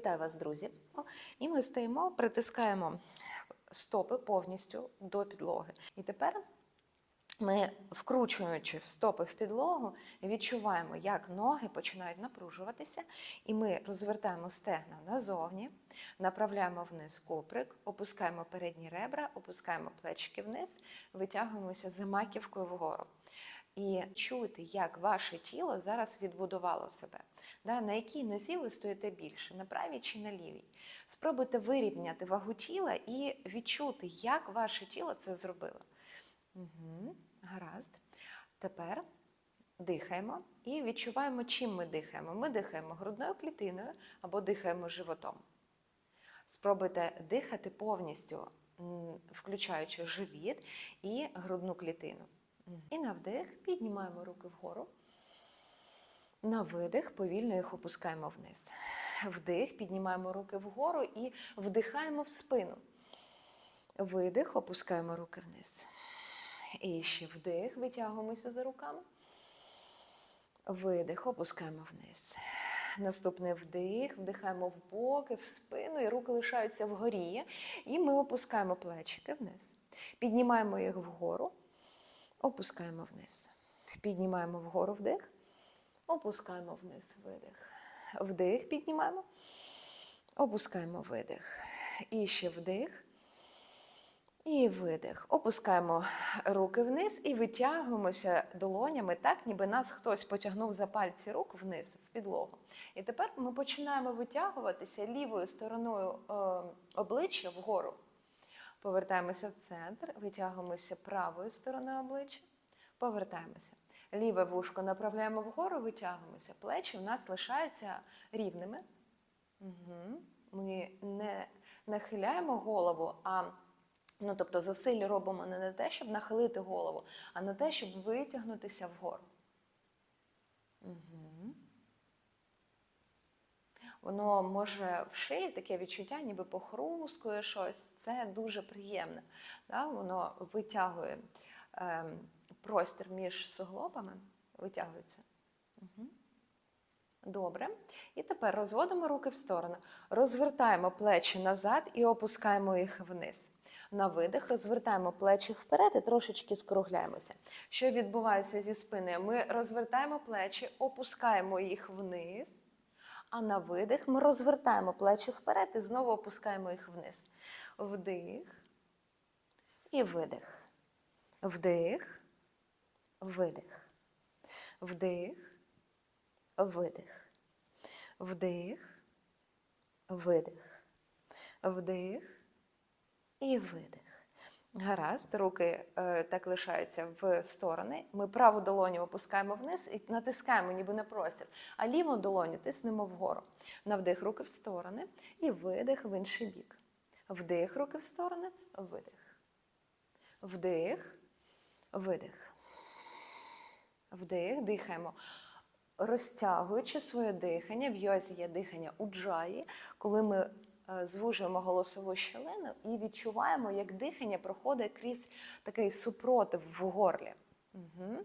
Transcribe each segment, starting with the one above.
Вітаю вас, друзі! І ми стоїмо, притискаємо стопи повністю до підлоги. І тепер ми, вкручуючи в стопи в підлогу, відчуваємо, як ноги починають напружуватися, і ми розвертаємо стегна назовні, направляємо вниз куприк, опускаємо передні ребра, опускаємо плечики вниз, витягуємося за маківкою вгору. І чуйте, як ваше тіло зараз відбудувало себе. Да, на якій нозі ви стоїте більше, на правій чи на лівій. Спробуйте вирівняти вагу тіла і відчути, як ваше тіло це зробило. Угу, гаразд. Tепер дихаємо і відчуваємо, чим ми дихаємо. Ми дихаємо грудною клітиною або дихаємо животом. Спробуйте дихати повністю, включаючи живіт і грудну клітину. І на вдих піднімаємо руки вгору. На видих повільно їх опускаємо вниз. Вдих, піднімаємо руки вгору і вдихаємо в спину. Видих, опускаємо руки вниз. І ще вдих, витягуємося за руками. Видих, опускаємо вниз. Наступний вдих, вдихаємо в боки, в спину, і руки лишаються вгорі. І ми опускаємо плечики вниз. Піднімаємо їх вгору, опускаємо вниз. Піднімаємо вгору вдих, опускаємо вниз видих. Вдих, піднімаємо, опускаємо видих. І ще вдих. І видих. Опускаємо руки вниз і витягуємося долонями, так, ніби нас хтось потягнув за пальці рук вниз в підлогу. І тепер ми починаємо витягуватися лівою стороною е, обличчя вгору. Повертаємося в центр, витягуємося правою стороною обличчя, повертаємося. Ліве вушко направляємо вгору, витягуємося. Плечі у нас лишаються рівними. Угу. Ми не нахиляємо голову, а Ну, тобто зусилля робимо не на те, щоб нахилити голову, а на те, щоб витягнутися вгору. Угу. Воно може в шиї таке відчуття, ніби похрускує щось. Це дуже приємне. Да? Воно витягує е, простір між суглобами, витягується. Угу. Добре. І тепер розводимо руки в сторону. Розвертаємо плечі назад і опускаємо їх вниз. На видих розвертаємо плечі вперед і трошечки скругляємося. Що відбувається зі спиною? Ми розвертаємо плечі, опускаємо їх вниз. А на видих ми розвертаємо плечі вперед і знову опускаємо їх вниз. Вдих і видих. Вдих, видих. Вдих. Видих. Вдих. Видих. Вдих і видих. Гаразд, руки е, так лишаються в сторони. Ми праву долоню опускаємо вниз і натискаємо, ніби на простір, а ліву долоню тиснемо вгору. На вдих руки в сторони і видих в інший бік. Вдих руки в сторони, видих. Вдих, видих. Вдих, дихаємо розтягуючи своє дихання, в йозі є дихання уджаї, коли ми звужуємо голосову щелину і відчуваємо, як дихання проходить крізь такий супротив в горлі. Угу.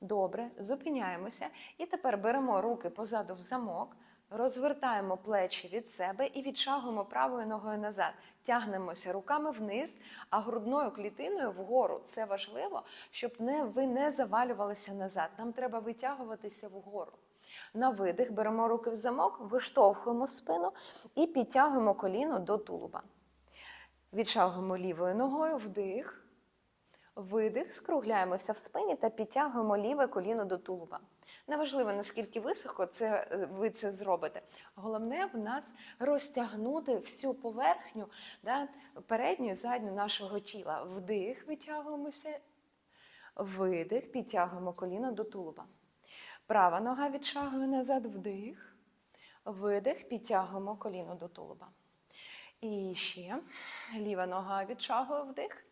Добре, зупиняємося. І тепер беремо руки позаду в замок, розвертаємо плечі від себе і відшагуємо правою ногою назад. Тягнемося руками вниз, а грудною клітиною вгору. Це важливо, щоб не, ви не завалювалися назад. Нам треба витягуватися вгору. На видих беремо руки в замок, виштовхуємо спину і підтягуємо коліно до тулуба. Відшагуємо лівою ногою, вдих. Видих, скругляємося в спині та підтягуємо ліве коліно до тулуба. Неважливо, наскільки високо це, ви це зробите. Головне в нас розтягнути всю поверхню да, передню і задню нашого тіла. Вдих, витягуємося, видих, підтягуємо коліно до тулуба. Права нога відшагує назад, вдих, видих, підтягуємо коліно до тулуба. І ще ліва нога відшагує вдих.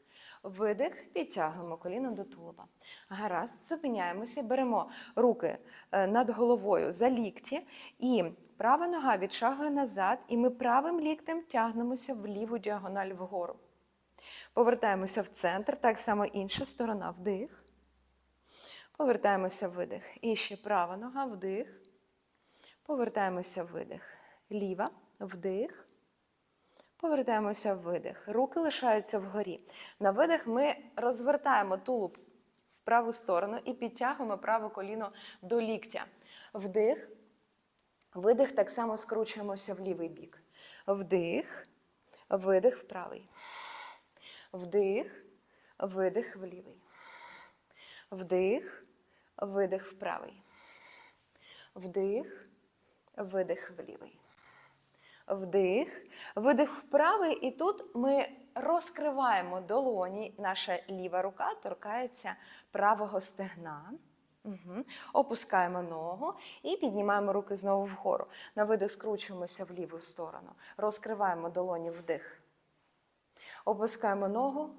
Видих, підтягуємо коліно до тулуба. Гаразд, зупиняємося, беремо руки е, над головою за лікті, і права нога відшагує назад, і ми правим ліктем тягнемося в ліву діагональ вгору. Повертаємося в центр, так само інша сторона вдих. Повертаємося в видих. І ще права нога вдих. Повертаємося в видих. ліва, вдих. Повертаємося в видих. Руки лишаються вгорі. На видих ми розвертаємо тулуб в праву сторону і підтягуємо праве коліно до ліктя. Вдих. Видих так само скручуємося в лівий бік. Вдих, видих в правий. Вдих, видих в лівий. Вдих, видих в правий. Вдих, видих в лівий. Вдих, видих в правий, і тут ми розкриваємо долоні. Наша ліва рука торкається правого стегна. Угу. Опускаємо ногу і піднімаємо руки знову вгору. На видих скручуємося в ліву сторону. Розкриваємо долоні вдих. Опускаємо ногу,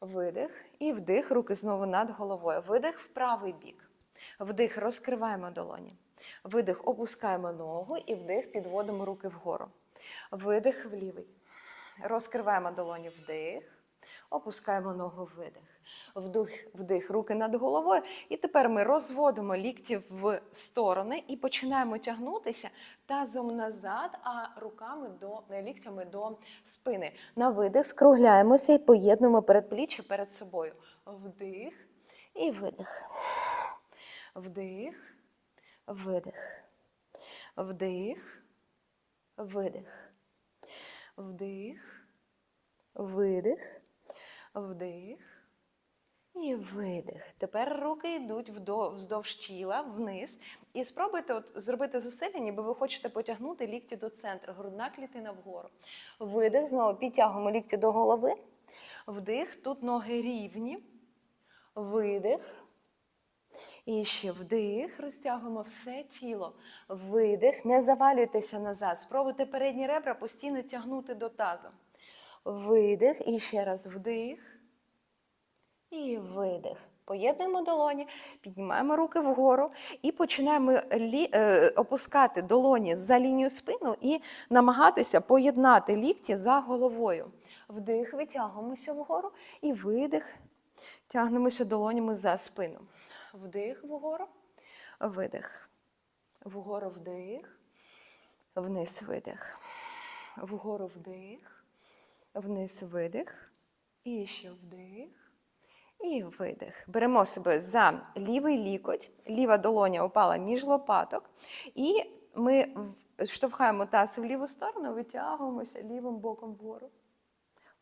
видих і вдих, руки знову над головою. Видих в правий бік. Вдих, розкриваємо долоні. Видих, опускаємо ногу і вдих, підводимо руки вгору. Видих в лівий. Розкриваємо долоні вдих. Опускаємо ногу видих. Вдих, вдих, руки над головою. І тепер ми розводимо лікті в сторони і починаємо тягнутися тазом назад, а руками до ліктями до спини. На видих скругляємося і поєднуємо передпліччя перед собою. Вдих і видих. Вдих, видих. Вдих, видих. Вдих, видих, вдих і видих. Тепер руки йдуть вздовж тіла, вниз. І спробуйте от зробити зусилля, ніби ви хочете потягнути лікті до центру, грудна клітина вгору. Видих, знову підтягуємо лікті до голови. Вдих, тут ноги рівні. Видих. І ще вдих, розтягуємо все тіло. Видих, не завалюйтеся назад. Спробуйте передні ребра постійно тягнути до тазу. Видих, і ще раз вдих. І видих. Поєднуємо долоні, піднімаємо руки вгору і починаємо лі, е, опускати долоні за лінію спину і намагатися поєднати лікті за головою. Вдих, витягуємося вгору і видих. Тягнемося долонями за спину. Вдих вгору, видих. Вгору вдих, вниз видих. Вгору вдих, вниз видих. І ще вдих. І видих. Беремо себе за лівий лікоть, ліва долоня опала між лопаток. І ми штовхаємо таз в ліву сторону, витягуємося лівим боком вгору.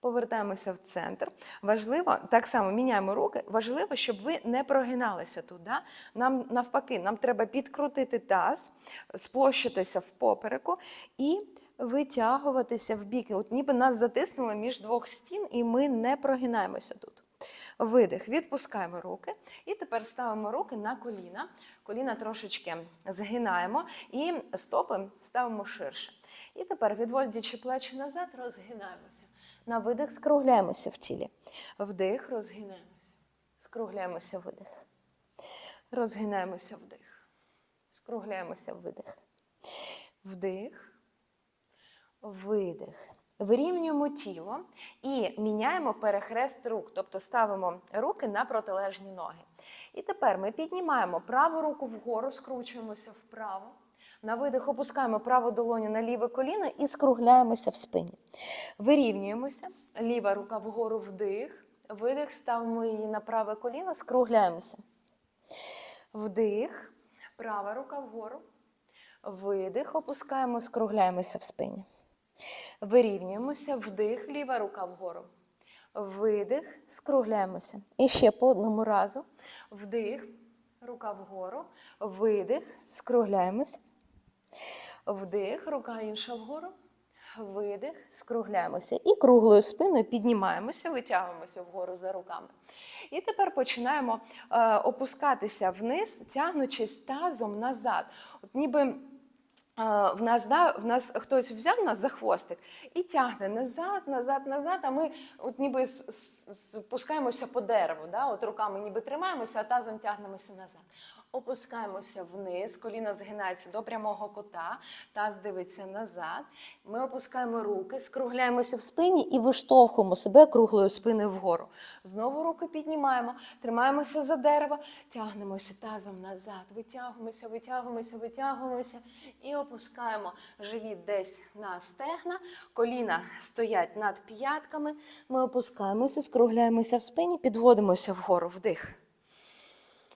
Повертаємося в центр. Важливо, так само міняємо руки. Важливо, щоб ви не прогиналися тут. Да? Нам навпаки, нам треба підкрутити таз, сплощитися в попереку і витягуватися в бік. От ніби нас затиснули між двох стін, і ми не прогинаємося тут. Видих, відпускаємо руки. І тепер ставимо руки на коліна. Коліна трошечки згинаємо і стопи ставимо ширше. І тепер, відводячи плечі назад, розгинаємося. На видих скругляємося в тілі. Вдих, розгинаємося. Скругляємося видих. Розгинаємося вдих. Скругляємося видих. Вдих. Видих. Вирівнюємо тіло і міняємо перехрест рук, тобто ставимо руки на протилежні ноги. І тепер ми піднімаємо праву руку вгору, скручуємося вправо. На видих опускаємо праву долоню на ліве коліно і скругляємося в спині. Вирівнюємося. Ліва рука вгору вдих. Видих, ставимо її на праве коліно, скругляємося. Вдих. Права рука вгору. Видих, опускаємо, скругляємося в спині. Вирівнюємося, вдих, ліва рука вгору. Видих, скругляємося. І ще по одному разу. Вдих, рука вгору. Видих, скругляємося. Вдих, рука інша вгору. Видих, скругляємося. І круглою спиною піднімаємося, витягуємося вгору за руками. І тепер починаємо е, опускатися вниз, тягнучись тазом назад. От ніби а, В нас, да, в нас хтось взяв нас за хвостик і тягне назад, назад, назад, а ми от ніби спускаємося по дереву, да? от руками ніби тримаємося, а тазом тягнемося назад. Опускаємося вниз, коліна згинаються до прямого кота, таз дивиться назад. Ми опускаємо руки, скругляємося в спині і виштовхуємо себе круглою спиною вгору. Знову руки піднімаємо, тримаємося за дерево, тягнемося тазом назад, витягуємося, витягуємося, витягуємося і опускаємо живіт десь на стегна, коліна стоять над п'ятками. Ми опускаємося, скругляємося в спині, підводимося вгору, вдих.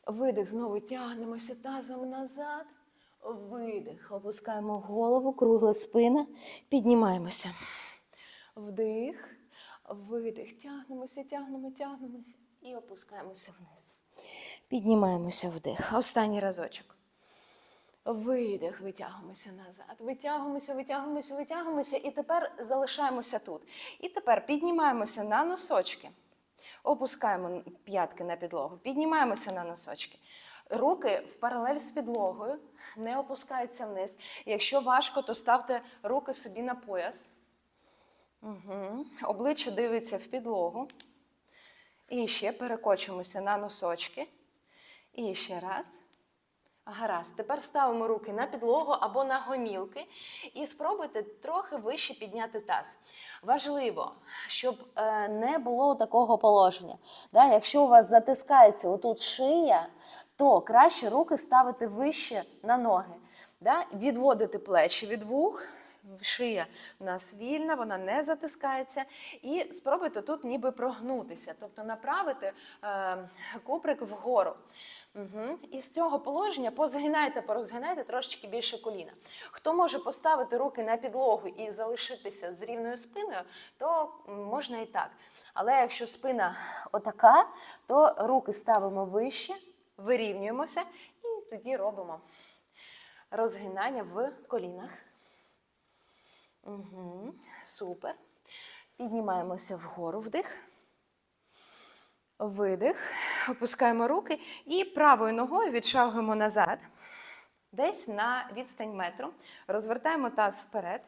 Видих, знову тягнемося тазом назад. Видих. Опускаємо голову, кругла спина, піднімаємося. Вдих, видих. Тягнемося, тягнемо, тягнемося і опускаємося вниз. Піднімаємося вдих. Останній разочок. Видих, витягуємося назад. Витягуємося, витягуємося, витягуємося. І тепер залишаємося тут. І тепер піднімаємося на носочки. Опускаємо п'ятки на підлогу. Піднімаємося на носочки. Руки в паралель з підлогою, не опускаються вниз. Якщо важко, то ставте руки собі на пояс. Угу. Обличчя дивиться в підлогу. І ще перекочуємося на носочки. І ще раз. Гаразд. Тепер ставимо руки на підлогу або на гомілки і спробуйте трохи вище підняти таз. Важливо, щоб е, не було такого положення. Да? Якщо у вас затискається отут шия, то краще руки ставити вище на ноги. Да? Відводити плечі від вух. Шия у нас вільна, вона не затискається. І спробуйте тут ніби прогнутися, тобто направити е, куприк вгору. Угу. І з цього положення позгинайте, порозгинайте трошечки більше коліна. Хто може поставити руки на підлогу і залишитися з рівною спиною, то можна і так. Але якщо спина отака, то руки ставимо вище, вирівнюємося і тоді робимо розгинання в колінах. Угу. Супер. Піднімаємося вгору вдих. Видих. Опускаємо руки і правою ногою відшагуємо назад. Десь на відстань метру. Розвертаємо таз вперед.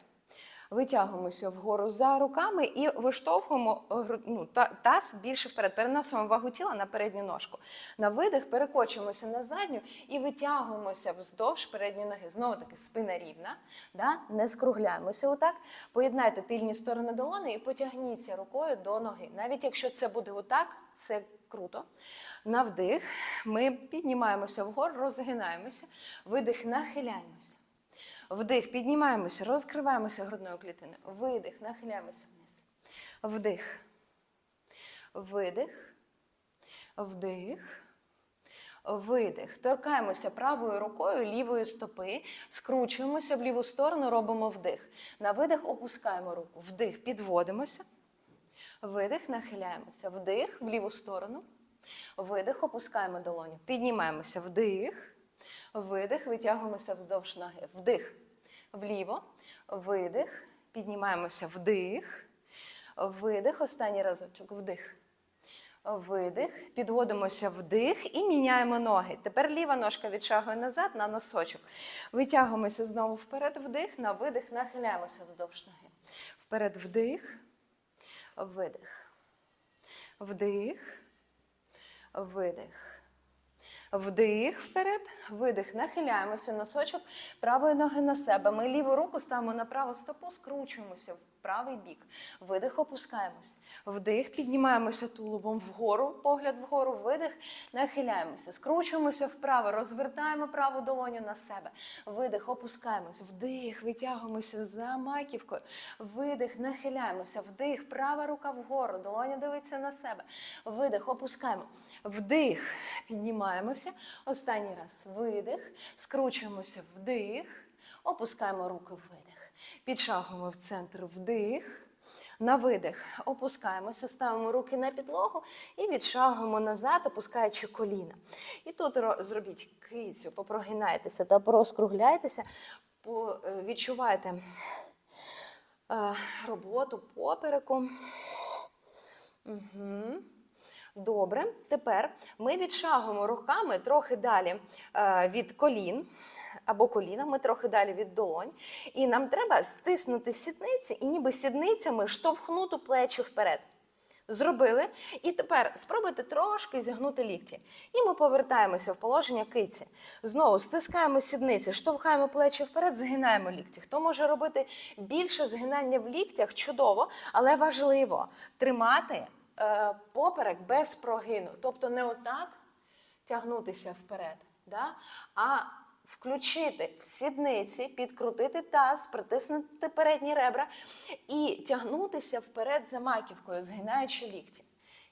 Витягуємося вгору за руками і виштовхуємо ну, таз більше вперед. Переносимо вагу тіла на передню ножку. На видих перекочуємося на задню і витягуємося вздовж передньої ноги. Знову таки спина рівна. Да? Не скругляємося отак. Поєднайте тильні сторони долони і потягніться рукою до ноги. Навіть якщо це буде отак, це круто. На вдих ми піднімаємося вгору, розгинаємося. Видих, нахиляємося. Вдих, піднімаємося, розкриваємося грудною клітиною. Видих, нахиляємося вниз. Вдих. Видих. Вдих. Видих. Торкаємося правою рукою лівої стопи, скручуємося в ліву сторону, робимо вдих. На видих опускаємо руку. Вдих, підводимося. Видих, нахиляємося. Вдих в ліву сторону. Видих, опускаємо долоню. Піднімаємося. Вдих. Видих, витягуємося вздовж ноги. Вдих. Вліво. Видих. Піднімаємося. Вдих. Видих. Останній разочок. Вдих. Видих. Підводимося вдих і міняємо ноги. Тепер ліва ножка відшагує назад на носочок. Витягуємося знову вперед. Вдих. На видих. Нахиляємося вздовж ноги. Вперед вдих. Видих. Вдих. Видих. Вдих вперед, видих, нахиляємося носочок правої ноги на себе. Ми ліву руку ставимо на праву стопу, скручуємося правий бік. Видих, опускаємось. Вдих, піднімаємося тулубом вгору, погляд вгору, видих, нахиляємося. Скручуємося вправо, розвертаємо праву долоню на себе. Видих, опускаємось. Вдих, витягуємося за маківкою. Видих, нахиляємося. Вдих, права рука вгору, долоня дивиться на себе. Видих, опускаємо. Вдих, піднімаємося. Останній раз видих, скручуємося вдих, опускаємо руки в видих. Підшагуємо в центр вдих. На видих опускаємося, ставимо руки на підлогу і відшагуємо назад, опускаючи коліна. І тут зробіть кицю, попрогинайтеся та порозкругляйтеся, е, відчувайте е, роботу попереку. Угу. Добре, тепер ми відшагуємо руками трохи далі е, від колін або колінами, трохи далі від долонь. І нам треба стиснути сідниці і ніби сідницями штовхнути плечі вперед. Зробили. І тепер спробуйте трошки зігнути лікті. І ми повертаємося в положення киці. Знову стискаємо сідниці, штовхаємо плечі вперед, згинаємо лікті. Хто може робити більше згинання в ліктях, чудово, але важливо тримати е, поперек без прогину. Тобто не отак тягнутися вперед, да? а включити сідниці, підкрутити таз, притиснути передні ребра і тягнутися вперед за маківкою, згинаючи лікті.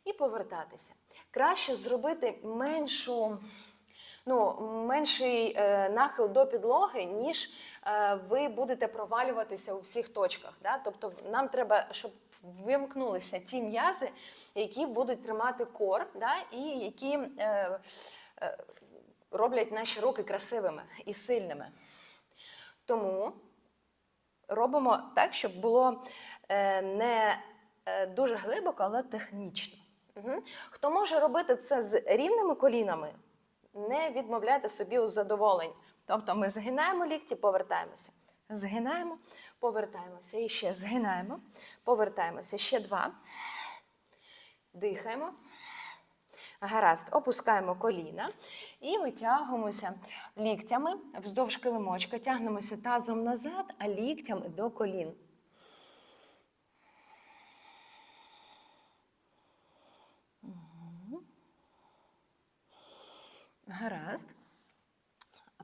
І повертатися. Краще зробити меншу ну, менший е, нахил до підлоги, ніж е, ви будете провалюватися у всіх точках. Да? Тобто нам треба, щоб вимкнулися ті м'язи, які будуть тримати кор, да? і які е, е, роблять наші руки красивими і сильними. Тому робимо так, щоб було е, не е, дуже глибоко, але технічно. Хто може робити це з рівними колінами, не відмовляйте собі у задоволенні. Тобто ми згинаємо лікті, повертаємося. Згинаємо, повертаємося. І ще згинаємо, повертаємося. Ще два. Дихаємо. Гаразд, опускаємо коліна і витягуємося ліктями вздовж килимочка, тягнемося тазом назад, а ліктями до колін. Гаразд.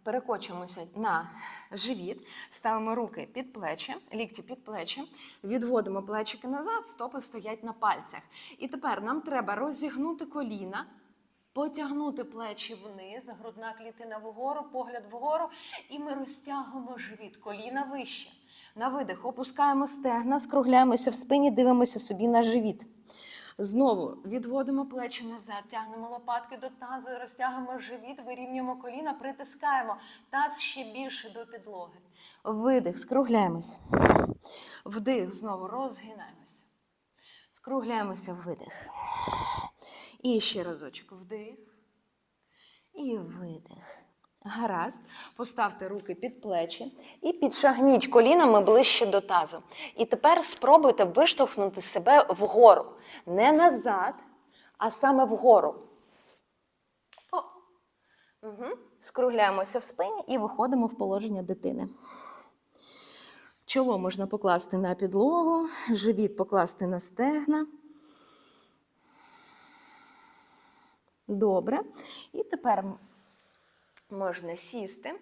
Перекочуємося на живіт, ставимо руки під плечі, лікті під плечі, відводимо плечики назад, стопи стоять на пальцях. І тепер нам треба розігнути коліна, потягнути плечі вниз, грудна клітина вгору, погляд вгору, і ми розтягуємо живіт, коліна вище. На видих опускаємо стегна, скругляємося в спині, дивимося собі на живіт. Знову відводимо плечі назад, тягнемо лопатки до тазу, розтягуємо живіт, вирівнюємо коліна, притискаємо таз ще більше до підлоги. Видих, скругляємось. Вдих, знову розгинаємося. Скругляємося, видих. І ще разочок вдих. І видих. Гаразд. Поставте руки під плечі і підшагніть колінами ближче до тазу. І тепер спробуйте виштовхнути себе вгору. Не назад, а саме вгору. О. Угу. Скругляємося в спині і виходимо в положення дитини. Чоло можна покласти на підлогу, живіт покласти на стегна. Добре. І тепер можна сісти.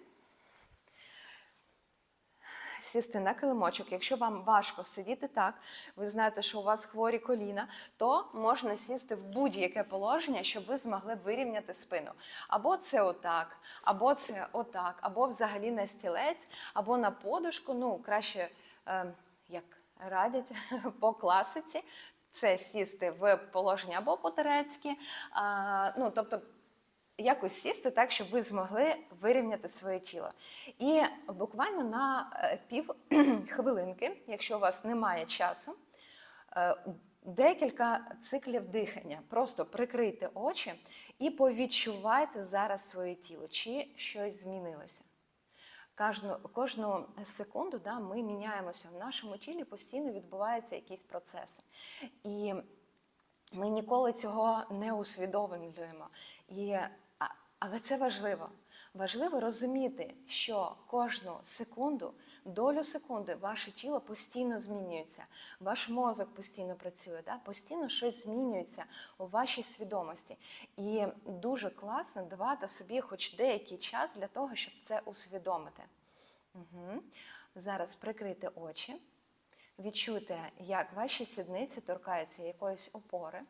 Сісти на килимочок. Якщо вам важко сидіти так, ви знаєте, що у вас хворі коліна, то можна сісти в будь-яке положення, щоб ви змогли вирівняти спину. Або це отак, або це отак, або взагалі на стілець, або на подушку. Ну, краще, е, як радять по класиці, це сісти в положення або по-турецьки. А, ну, тобто, якось сісти так, щоб ви змогли вирівняти своє тіло. І буквально на е, пів хвилинки, якщо у вас немає часу, е, декілька циклів дихання. Просто прикрийте очі і повідчувайте зараз своє тіло, чи щось змінилося. Кожну, кожну секунду да, ми міняємося. В нашому тілі постійно відбуваються якісь процеси. І ми ніколи цього не усвідомлюємо. І, але це важливо. Важливо розуміти, що кожну секунду, долю секунди, ваше тіло постійно змінюється, ваш мозок постійно працює, да? постійно щось змінюється у вашій свідомості. І дуже класно давати собі хоч деякий час для того, щоб це усвідомити. Угу. Зараз прикрийте очі. Відчуйте, як ваші сідниці торкаються якоїсь опори.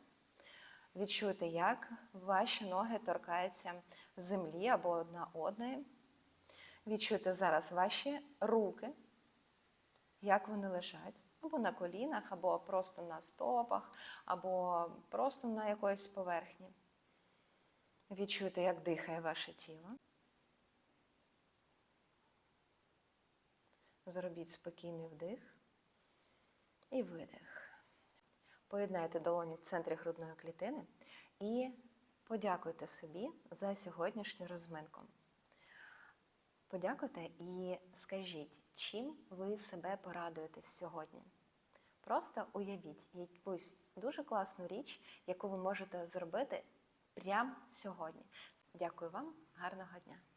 Відчуйте, як ваші ноги торкаються землі або одна одної. Відчуйте зараз ваші руки, як вони лежать, або на колінах, або просто на стопах, або просто на якоїсь поверхні. Відчуйте, як дихає ваше тіло. Зробіть спокійний вдих і видих. Поєднайте долоні в центрі грудної клітини і подякуйте собі за сьогоднішню розминку. Подякуйте і скажіть, чим ви себе порадуєте сьогодні. Просто уявіть якусь дуже класну річ, яку ви можете зробити прямо сьогодні. Дякую вам, гарного дня!